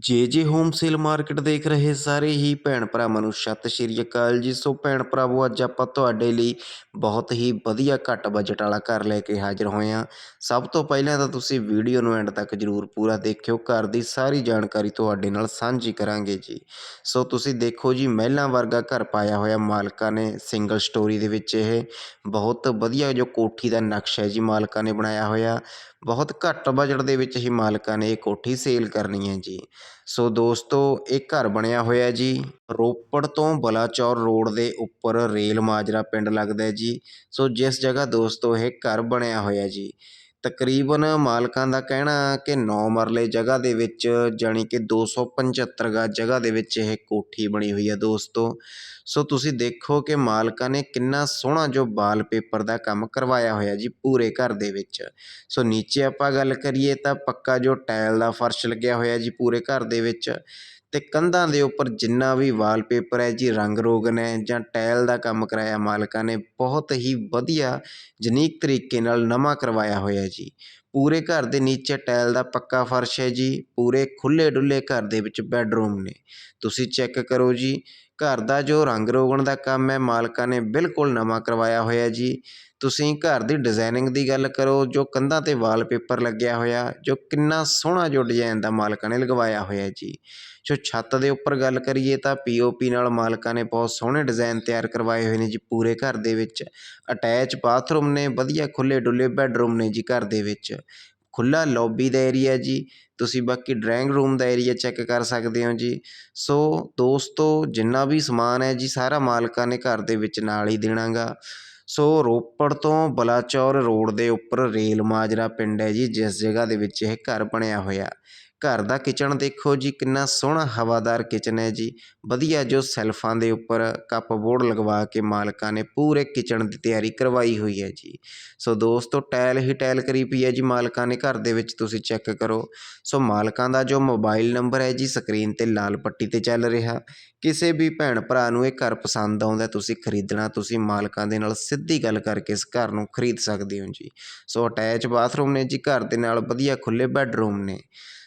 ਜੇ ਜੇ home sale market ਦੇਖ ਰਹੇ ਸਾਰੇ ਹੀ ਭੈਣ ਭਰਾਵਾਂ ਨੂੰ ਸਤਿ ਸ਼੍ਰੀ ਅਕਾਲ ਜੀ। ਸੋ ਭੈਣ ਭਰਾਵੋ, ਅੱਜ ਆਪਾਂ ਤੁਹਾਡੇ ਲਈ ਬਹੁਤ ਹੀ ਵਧੀਆ ਘੱਟ ਬਜਟ ਵਾਲਾ ਘਰ ਲੈ ਕੇ ਹਾਜ਼ਰ ਹੋਏ ਹਾਂ। ਸਭ ਤੋਂ ਪਹਿਲਾਂ ਤਾਂ ਤੁਸੀਂ ਵੀਡੀਓ ਨੂੰ ਐਂਡ ਤੱਕ ਜਰੂਰ ਪੂਰਾ ਦੇਖਿਓ। ਘਰ ਦੀ ਸਾਰੀ ਜਾਣਕਾਰੀ ਤੁਹਾਡੇ ਨਾਲ ਸਾਂਝੀ ਕਰਾਂਗੇ ਜੀ। ਸੋ ਤੁਸੀਂ ਦੇਖੋ ਜੀ, ਮਹਿਲਾਂ ਵਰਗਾ ਘਰ ਪਾਇਆ ਹੋਇਆ ਮਾਲਕਾਂ ਨੇ ਸਿੰਗਲ ਸਟੋਰੀ ਦੇ ਵਿੱਚ ਇਹ। ਬਹੁਤ ਵਧੀਆ ਜੋ ਕੋਠੀ ਦਾ ਨਕਸ਼ਾ ਹੈ ਜੀ, ਮਾਲਕਾਂ ਨੇ ਬਣਾਇਆ ਹੋਇਆ। ਬਹੁਤ ਘੱਟ ਬਜਟ ਦੇ ਵਿੱਚ ਹੀ ਮਾਲਕਾਂ ਨੇ ਇਹ ਕੋਠੀ ਸੇਲ ਕਰਨੀ ਹੈ ਜੀ। ਸੋ ਦੋਸਤੋ, ਇਹ ਘਰ ਬਣਿਆ ਹੋਇਆ ਜੀ। ਰੋਪੜ ਤੋਂ ਬਲਾਚੌਰ ਰੋਡ ਦੇ ਉੱਪਰ ਰੇਲ ਮਾਜਰਾ ਪਿੰਡ ਲੱਗਦਾ ਜੀ। ਸੋ ਜਿਸ ਜਗ੍ਹਾ ਦੋਸਤੋ ਇਹ ਘਰ ਬਣਿਆ ਹੋਇਆ ਜੀ ਤਕਰੀਬਨ ਮਾਲਕਾਂ ਦਾ ਕਹਿਣਾ ਕਿ ਨੌ ਮਰਲੇ ਜਗ੍ਹਾ ਦੇ ਵਿੱਚ, ਜਾਣੀ ਕਿ 275 ਗਜ ਜਗ੍ਹਾ ਦੇ ਵਿੱਚ ਇਹ ਕੋਠੀ ਬਣੀ ਹੋਈ ਹੈ ਦੋਸਤੋ। ਸੋ ਤੁਸੀਂ ਦੇਖੋ ਕਿ ਮਾਲਕਾਂ ਨੇ ਕਿੰਨਾ ਸੋਹਣਾ ਜੋ ਵਾਲਪੇਪਰ ਦਾ ਕੰਮ ਕਰਵਾਇਆ ਹੋਇਆ ਜੀ ਪੂਰੇ ਘਰ ਦੇ ਵਿੱਚ। ਸੋ ਨੀਚੇ ਆਪਾਂ ਗੱਲ ਕਰੀਏ ਤਾਂ ਪੱਕਾ ਜੋ ਟਾਇਲ ਦਾ ਫਰਸ਼ ਲੱਗਿਆ ਹੋਇਆ ਜੀ ਪੂਰੇ ਘਰ ਦੇ ਵਿੱਚ। ਅਤੇ ਕੰਧਾਂ ਦੇ ਉੱਪਰ ਜਿੰਨਾ ਵੀ ਵਾਲਪੇਪਰ ਹੈ ਜੀ, ਰੰਗ ਰੋਗਨ ਹੈ ਜਾਂ ਟਾਇਲ ਦਾ ਕੰਮ ਕਰਾਇਆ ਮਾਲਕਾਂ ਨੇ, ਬਹੁਤ ਹੀ ਵਧੀਆ ਜਨੀਕ ਤਰੀਕੇ ਨਾਲ ਨਵਾਂ ਕਰਵਾਇਆ ਹੋਇਆ ਜੀ। ਪੂਰੇ ਘਰ ਦੇ ਨੀਚੇ ਟਾਇਲ ਦਾ ਪੱਕਾ ਫਰਸ਼ ਹੈ ਜੀ। ਪੂਰੇ ਖੁੱਲ੍ਹੇ ਡੁੱਲੇ ਘਰ ਦੇ ਵਿੱਚ ਬੈਡਰੂਮ ਨੇ। ਤੁਸੀਂ ਚੈੱਕ ਕਰੋ ਜੀ, ਘਰ ਦਾ ਜੋ ਰੰਗ ਰੋਗਨ ਦਾ ਕੰਮ ਹੈ, ਮਾਲਕਾਂ ਨੇ ਬਿਲਕੁਲ ਨਵਾਂ ਕਰਵਾਇਆ ਹੋਇਆ ਜੀ। ਤੁਸੀਂ ਘਰ ਦੀ ਡਿਜ਼ਾਇਨਿੰਗ ਦੀ ਗੱਲ ਕਰੋ, ਜੋ ਕੰਧਾਂ ਤੇ ਵਾਲਪੇਪਰ ਲੱਗਿਆ ਹੋਇਆ, ਜੋ ਕਿੰਨਾ ਸੋਹਣਾ ਜੋ ਡਿਜ਼ਾਇਨ ਦਾ ਮਾਲਕਾਂ ਨੇ ਲਗਵਾਇਆ ਹੋਇਆ ਜੀ। ਜੋ ਛੱਤ ਦੇ ਉੱਪਰ ਗੱਲ ਕਰੀਏ ਤਾਂ ਪੀ ਓ ਪੀ ਨਾਲ ਮਾਲਕਾਂ ਨੇ ਬਹੁਤ ਸੋਹਣੇ ਡਿਜ਼ਾਇਨ ਤਿਆਰ ਕਰਵਾਏ ਹੋਏ ਨੇ ਜੀ ਪੂਰੇ ਘਰ ਦੇ ਵਿੱਚ। ਅਟੈਚ ਬਾਥਰੂਮ ਨੇ, ਵਧੀਆ ਖੁੱਲ੍ਹੇ ਡੁੱਲੇ ਬੈਡਰੂਮ ਨੇ ਜੀ ਘਰ ਦੇ ਵਿੱਚ। ਖੁੱਲ੍ਹਾ ਲੋਬੀ ਦਾ ਏਰੀਆ ਜੀ, ਤੁਸੀਂ ਬਾਕੀ ਡਰਾਇੰਗ ਰੂਮ ਦਾ ਏਰੀਆ ਚੈੱਕ ਕਰ ਸਕਦੇ ਹੋ ਜੀ। ਸੋ ਦੋਸਤੋ, ਜਿੰਨਾ ਵੀ ਸਮਾਨ ਹੈ ਜੀ, ਸਾਰਾ ਮਾਲਕਾਂ ਨੇ ਘਰ ਦੇ ਵਿੱਚ ਨਾਲ ਹੀ ਦੇਣਾ ਗਾ ਸੋ ਰੋਪੜ ਤੋਂ ਬਲਾਚੌਰ ਰੋਡ ਦੇ ਉੱਪਰ ਰੇਲ ਮਾਜਰਾ ਪਿੰਡ ਹੈ ਜੀ, ਜਿਸ ਜਗ੍ਹਾ ਦੇ ਵਿੱਚ ਇਹ ਘਰ ਬਣਿਆ ਹੋਇਆ। ਘਰ ਦਾ ਕਿਚਨ ਦੇਖੋ ਜੀ, ਕਿੰਨਾ ਸੋਹਣਾ ਹਵਾਦਾਰ ਕਿਚਨ ਹੈ ਜੀ। ਵਧੀਆ ਜੋ ਸੈਲਫਾਂ ਦੇ ਉੱਪਰ ਕੱਪ ਬੋਰਡ ਲਗਵਾ ਕੇ ਮਾਲਕਾਂ ਨੇ ਪੂਰੇ ਕਿਚਨ ਦੀ ਤਿਆਰੀ ਕਰਵਾਈ ਹੋਈ ਹੈ ਜੀ। ਸੋ ਦੋਸਤੋ, ਟਾਇਲ ਹੀ ਟਾਇਲ ਕਰੀ ਪਈ ਹੈ ਜੀ ਮਾਲਕਾਂ ਨੇ, ਘਰ ਦੇ ਵਿੱਚ ਤੁਸੀਂ ਚੈੱਕ ਕਰੋ। ਸੋ ਮਾਲਕਾਂ ਦਾ ਜੋ ਮੋਬਾਈਲ ਨੰਬਰ ਹੈ ਜੀ, ਸਕਰੀਨ ਤੇ ਲਾਲ ਪੱਟੀ ਤੇ ਚੱਲ ਰਿਹਾ। ਕਿਸੇ ਵੀ ਭੈਣ ਭਰਾ ਨੂੰ ਇਹ ਘਰ ਪਸੰਦ ਆਉਂਦਾ ਤੁਸੀਂ ਖਰੀਦਣਾ, ਤੁਸੀਂ ਮਾਲਕਾਂ ਦੇ ਨਾਲ ਸਿੱਧੀ ਗੱਲ ਕਰਕੇ ਇਸ ਘਰ ਨੂੰ ਖਰੀਦ ਸਕਦੇ ਹੋ ਜੀ। ਸੋ ਅਟੈਚ ਬਾਥਰੂਮ ਨੇ ਜੀ, ਘਰ ਦੇ ਨਾਲ ਵਧੀਆ ਖੁੱਲੇ ਬੈੱਡਰੂਮ ਨੇ।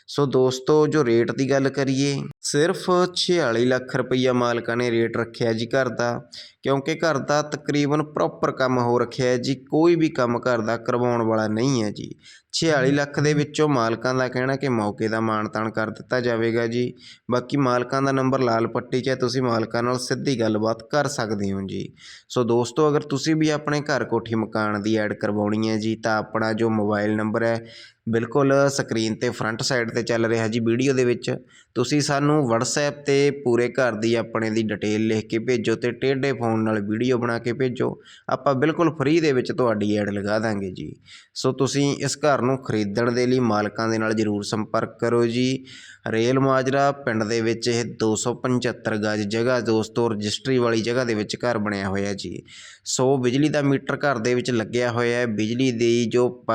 ਸੋ ਦੋਸਤੋ, ਜੋ ਰੇਟ ਦੀ ਗੱਲ ਕਰੀਏ, ਸਿਰਫ 46 ਲੱਖ ਰੁਪਈਆ ਮਾਲਕਾਂ ਨੇ ਰੇਟ ਰੱਖਿਆ ਜੀ ਘਰ ਦਾ। ਕਿਉਂਕਿ ਘਰ ਦਾ ਤਕਰੀਬਨ ਪ੍ਰੋਪਰ ਕੰਮ ਹੋ ਰੱਖਿਆ ਹੈ ਜੀ ਕੋਈ ਵੀ ਕੰਮ ਘਰ ਦਾ ਕਰਵਾਉਣ ਵਾਲਾ ਨਹੀਂ ਹੈ ਜੀ। 46 ਲੱਖ ਦੇ ਵਿੱਚੋਂ ਮਾਲਕਾਂ ਦਾ ਕਹਿਣਾ ਕਿ ਮੌਕੇ ਦਾ ਮਾਨਤਾਨ ਕਰ ਦਿੱਤਾ ਜਾਵੇਗਾ ਜੀ। ਬਾਕੀ ਮਾਲਕਾਂ ਦਾ ਨੰਬਰ ਲਾਲ ਪੱਟੀ 'ਚ ਹੈ ਤੁਸੀਂ ਮਾਲਕਾਂ ਨਾਲ ਸਿੱਧੀ ਗੱਲਬਾਤ ਕਰ ਸਕਦੇ ਹੋ ਜੀ। ਸੋ ਦੋਸਤੋ ਅਗਰ ਤੁਸੀਂ ਵੀ ਆਪਣੇ ਘਰ ਕੋਠੀ ਮਕਾਨ ਦੀ ਐਡ ਕਰਵਾਉਣੀ ਹੈ ਜੀ ਤਾਂ ਆਪਣਾ ਜੋ ਮੋਬਾਈਲ ਨੰਬਰ ਹੈ ਬਿਲਕੁਲ ਸਕਰੀਨ ਤੇ ਫਰੰਟ ਸਾਈਡ ਤੇ ਚੱਲ ਰਿਹਾ ਜੀ ਵੀਡੀਓ ਦੇ ਵਿੱਚ। ਤੁਸੀਂ ਸਾਨੂੰ WhatsApp ਤੇ ਪੂਰੇ ਘਰ ਦੀ ਆਪਣੇ ਦੀ ਡਿਟੇਲ ਲਿਖ ਕੇ ਭੇਜੋ ਤੇ ਟੇਢੇ ਫੋਨ ਨਾਲ ਵੀਡੀਓ ਬਣਾ ਕੇ ਭੇਜੋ। ਆਪਾਂ ਬਿਲਕੁਲ ਫ੍ਰੀ ਦੇ ਵਿੱਚ ਤੁਹਾਡੀ ਐਡ ਲਗਾ ਦਾਂਗੇ ਜੀ। ਸੋ ਤੁਸੀਂ ਇਸ ਘਰ ਨੂੰ ਖਰੀਦਣ ਦੇ ਲਈ ਮਾਲਕਾਂ ਦੇ ਨਾਲ ਜਰੂਰ ਸੰਪਰਕ ਕਰੋ ਜੀ। ਰੇਲ ਮਾਜਰਾ ਪਿੰਡ ਦੇ ਵਿੱਚ ਇਹ 275 ਗਜ ਜਗ੍ਹਾ ਦੋਸਤੋ, ਰਜਿਸਟਰੀ ਵਾਲੀ ਜਗ੍ਹਾ ਦੇ ਵਿੱਚ ਘਰ ਬਣਿਆ ਹੋਇਆ ਜੀ। ਸੋ ਬਿਜਲੀ ਦਾ ਮੀਟਰ ਘਰ ਦੇ ਵਿੱਚ ਲੱਗਿਆ ਹੋਇਆ ਹੈ। ਬਿਜਲੀ ਦੀ ਜੋ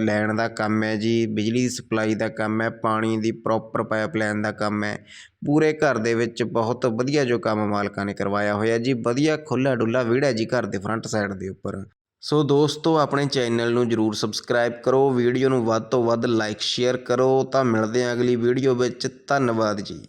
ਲੈਣ ਦਾ ਕੰਮ ਹੈ ਜੀ, ਬਿਜਲੀ ਦੀ ਸਪਲਾਈ ਦਾ ਕੰਮ ਹੈ, ਪਾਣੀ ਦੀ ਪ੍ਰੋਪਰ ਪਾਈਪਲਾਈਨ ਦਾ ਕੰਮ ਹੈ। ਪੂਰੇ ਘਰ ਦੇ ਵਿੱਚ ਬਹੁਤ ਵਧੀਆ ਜੋ ਕੰਮ ਮਾਲਕਾਂ ਨੇ ਕਰਵਾਇਆ ਹੋਇਆ ਜੀ। ਵਧੀਆ ਖੁੱਲਾ ਡੁੱਲਾ ਵਿਹੜਾ ਜੀ ਘਰ ਦੇ ਫਰੰਟ ਸਾਈਡ ਦੇ ਉੱਪਰ। ਸੋ ਦੋਸਤੋ, ਆਪਣੇ ਚੈਨਲ ਨੂੰ ਜਰੂਰ ਸਬਸਕ੍ਰਾਈਬ ਕਰੋ ਵੀਡੀਓ ਨੂੰ ਵੱਧ ਤੋਂ ਵੱਧ ਲਾਈਕ ਸ਼ੇਅਰ ਕਰੋ। ਤਾਂ ਮਿਲਦੇ ਹਾਂ ਅਗਲੀ ਵੀਡੀਓ ਵਿੱਚ। ਧੰਨਵਾਦ ਜੀ।